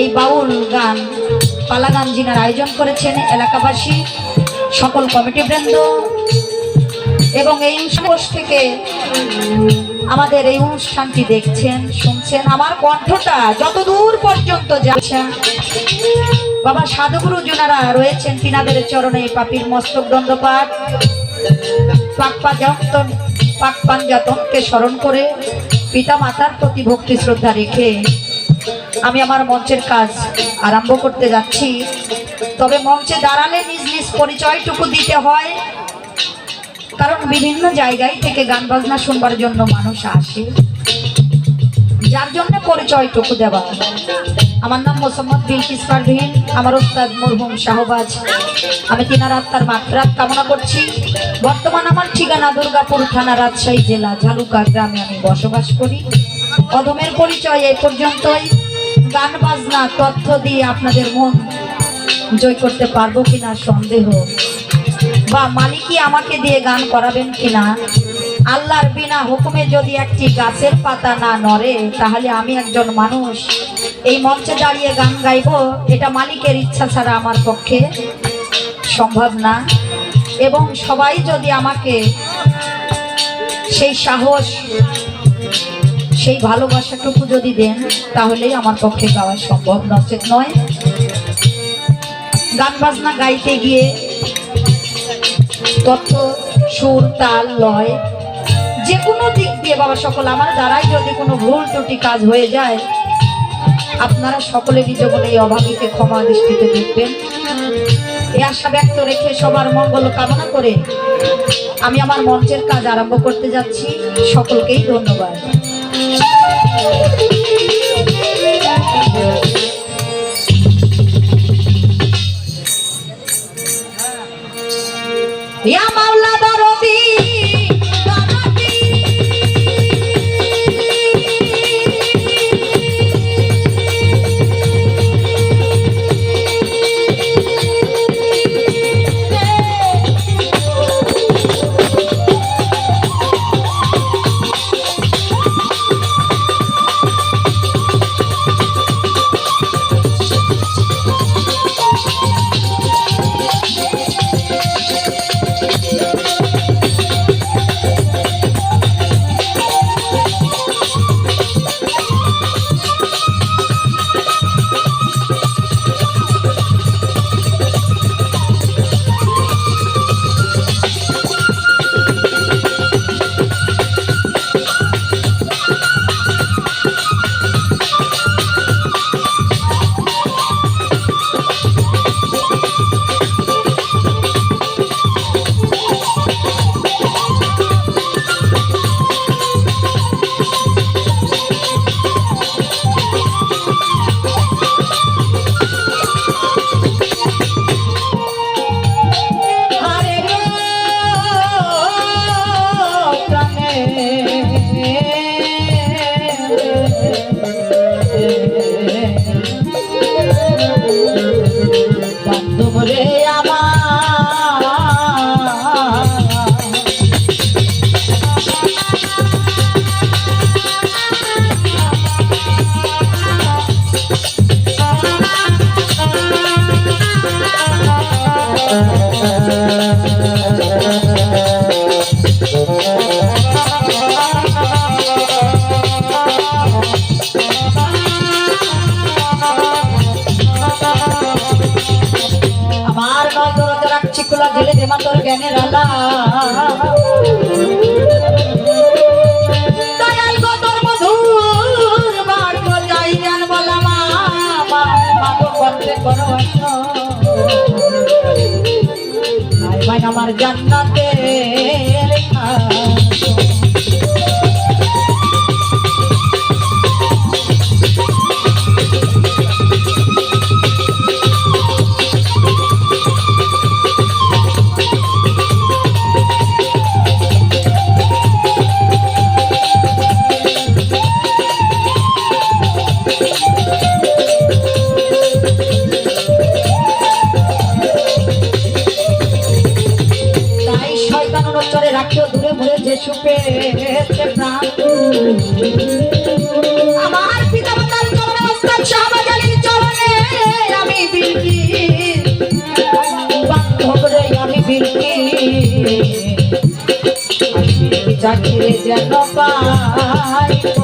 এই বাউল গান, পালা গান যিনার আয়োজন করেছেন এলাকাবাসী, সকল কমিটি বৃন্দ, এবং এই কোষ থেকে আমাদের এই অনুষ্ঠানটি দেখছেন, শুনছেন, আমার কণ্ঠটা যত দূর পর্যন্ত যাচ্ছে বাবা সাধুগুরু জুনারা রয়েছেন, তিনাদের চরণে পাপির মস্তক দণ্ডপাঠ, পাক পাঞ্জাতন পাক পাঞ্জাতনকে স্মরণ করে পিতা মাতার প্রতি ভক্তি শ্রদ্ধা রেখে আমি আমার মঞ্চের কাজ আরম্ভ করতে যাচ্ছি। তবে মঞ্চে দাঁড়ালে নিজ নিজ পরিচয়টুকু দিতে হয়। কারণ বিভিন্ন জায়গায় থেকে গান বাজনা শুনবার জন্য মানুষ আসে। যার জন্য পরিচয়টুকু দেওয়া। আমার নাম মোসাম্মদ বিলকিস পারভিন, আমার ওস্তাদ মরহুম শাহবাজ। আমি তিনার আত্মার মাত্রাত কামনা করছি। বর্তমান আমার ঠিকানা দুর্গাপুর থানা রাজশাহী জেলা ঝালুকা গ্রামে আমি বসবাস করি। অধমের পরিচয় এই পর্যন্তই। গান বাজনা, তথ্য দিয়ে আপনাদের মন জয় করতে পারব কিনা সন্দেহ? বা মালিকই আমাকে দিয়ে গান করাবেন কিনা? আল্লাহর বিনা হুকুমে যদি একটি গাছের পাতা না নড়ে, তাহলে আমি একজন মানুষ। এই মঞ্চে দাঁড়িয়ে গান গাইব, এটা মালিকের ইচ্ছা ছাড়া আমার পক্ষে সম্ভব না। এবং সবাই যদি আমাকে সেই সাহস সেই ভালোবাসাটুকু যদি দেন, তাহলেই আমার পক্ষে গাওয়া সম্ভব। নচেত নয়। গান বাজনা গাইতে গিয়ে তথ্য সুর, তাল, লয় যে কোনো দিক দিয়ে বাবা সকল আমার দ্বারাই যদি কোনো ভুল ত্রুটি কাজ হয়ে যায়, আপনারা সকলেরই জীবনে এই অভাবীকে ক্ষমা দৃষ্টিতে দেখবেন। এই আশা ব্যক্ত রেখে সবার মঙ্গল কামনা করে আমি আমার মঞ্চের কাজ আরম্ভ করতে যাচ্ছি। সকলকেই ধন্যবাদ। গো দিলে করো মাতর জ্ঞানের ভাই আমার জান্নাতে শিশু পেয়েছে প্রাণ আমার পিতা মাতার কবরে ওস্তাদ শাহবাজ আলীর চরণে যেন পাই।